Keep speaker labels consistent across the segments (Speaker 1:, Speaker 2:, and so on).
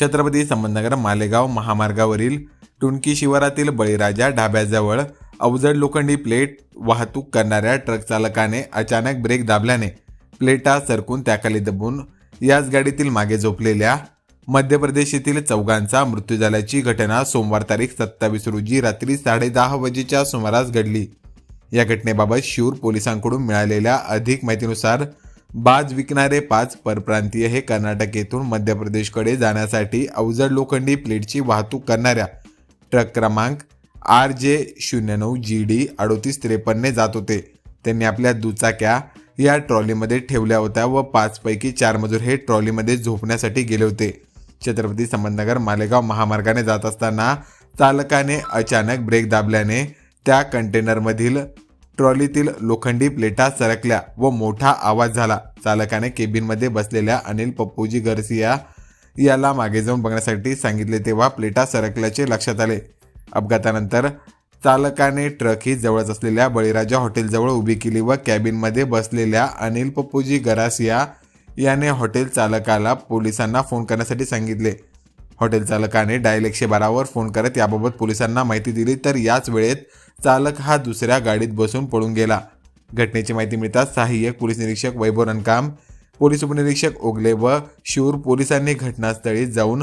Speaker 1: छत्रपती संबंधनगर मालेगाव महामार्गावरील टुणकी शिवारातील बळीराजा ढाब्याजवळ अवजड लोखंडी प्लेट वाहतूक करणाऱ्या ट्रक चालकाने अचानक ब्रेक दाबल्याने प्लेटा सरकून त्याखाली दबून याच गाडीतील मागे झोपलेल्या मध्य प्रदेश येथील चौघांचा मृत्यू झाल्याची घटना सोमवार तारीख सत्तावीस रोजी रात्री साडेदहा वाजेच्या सुमारास घडली. या घटनेबाबत शिऊर पोलिसांकडून मिळालेल्या अधिक माहितीनुसार बाज विकणारे पाच परप्रांतीय हे कर्नाटक येथून मध्य प्रदेशकडे जाण्यासाठी अवजड लोखंडी प्लेटची वाहतूक करणाऱ्या ट्रक क्रमांक आर जे शून्य नऊ जी डी अडोतीस त्रेपन्नने जात होते. त्यांनी आपल्या दुचाक्या या ट्रॉलीमध्ये ठेवल्या होत्या व पाचपैकी चार मजूर हे ट्रॉलीमध्ये झोपण्यासाठी गेले होते. छत्रपती संबंधनगर मालेगाव महामार्गाने जात असताना चालकाने अचानक ब्रेक दाबल्याने त्या कंटेनरमधील ट्रॉलीतील लोखंडी प्लेटा सरकल्या व मोठा आवाज झाला. चालकाने केबिनमध्ये बसलेल्या अनिल पप्पूजी गरसिया याला मागे जाऊन बघण्यासाठी सांगितले तेव्हा प्लेटा सरकल्याचे लक्षात आले. अपघातानंतर चालकाने ट्रक ही जवळच असलेल्या बळीराजा हॉटेलजवळ उभी केली व कॅबिनमध्ये बसलेल्या अनिल पप्पूजी गरासिया याने हॉटेल चालकाला पोलिसांना फोन करण्यासाठी सांगितले. हॉटेल चालकाने डायल एकशे बारावर फोन करत याबाबत पोलिसांना माहिती दिली तर याच वेळेत चालक हा दुसऱ्या गाडीत बसून पळून गेला. घटनेची माहिती मिळताच सहाय्यक पोलीस निरीक्षक वैभव रणकाम पोलीस उपनिरीक्षक ओगले व शूर पोलिसांनी घटनास्थळी जाऊन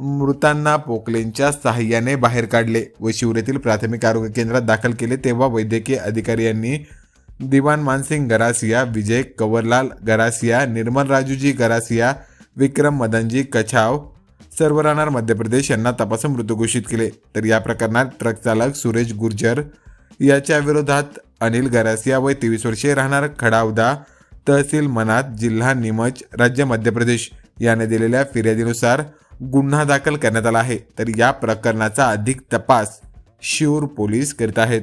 Speaker 1: मृतांना पोकलेंच्या सहाय्याने बाहेर काढले व शिवरेतील येथील प्राथमिक आरोग्य केंद्रात दाखल केले. तेव्हा वैद्यकीय अधिकारी यांनी दिवान मानसिंग गरासिया विजय कंवरलाल गरासिया निर्मल राजूजी गरासिया विक्रम मदनजी कछाव सर्व राहणार मध्य प्रदेश. यांना तपासून मृत घोषित केले. तर या प्रकरणात ट्रक चालक सुरेश गुर्जर याच्या विरोधात अनिल गरासिया वय तेवीस वर्षीय राहणार खडावदा तहसील मनात जिल्हा निमच राज्य मध्य प्रदेश याने दिलेल्या फिर्यादीनुसार गुन्हा दाखल करण्यात आला आहे. तर या प्रकरणाचा अधिक तपास शिऊर पोलीस करीत आहेत.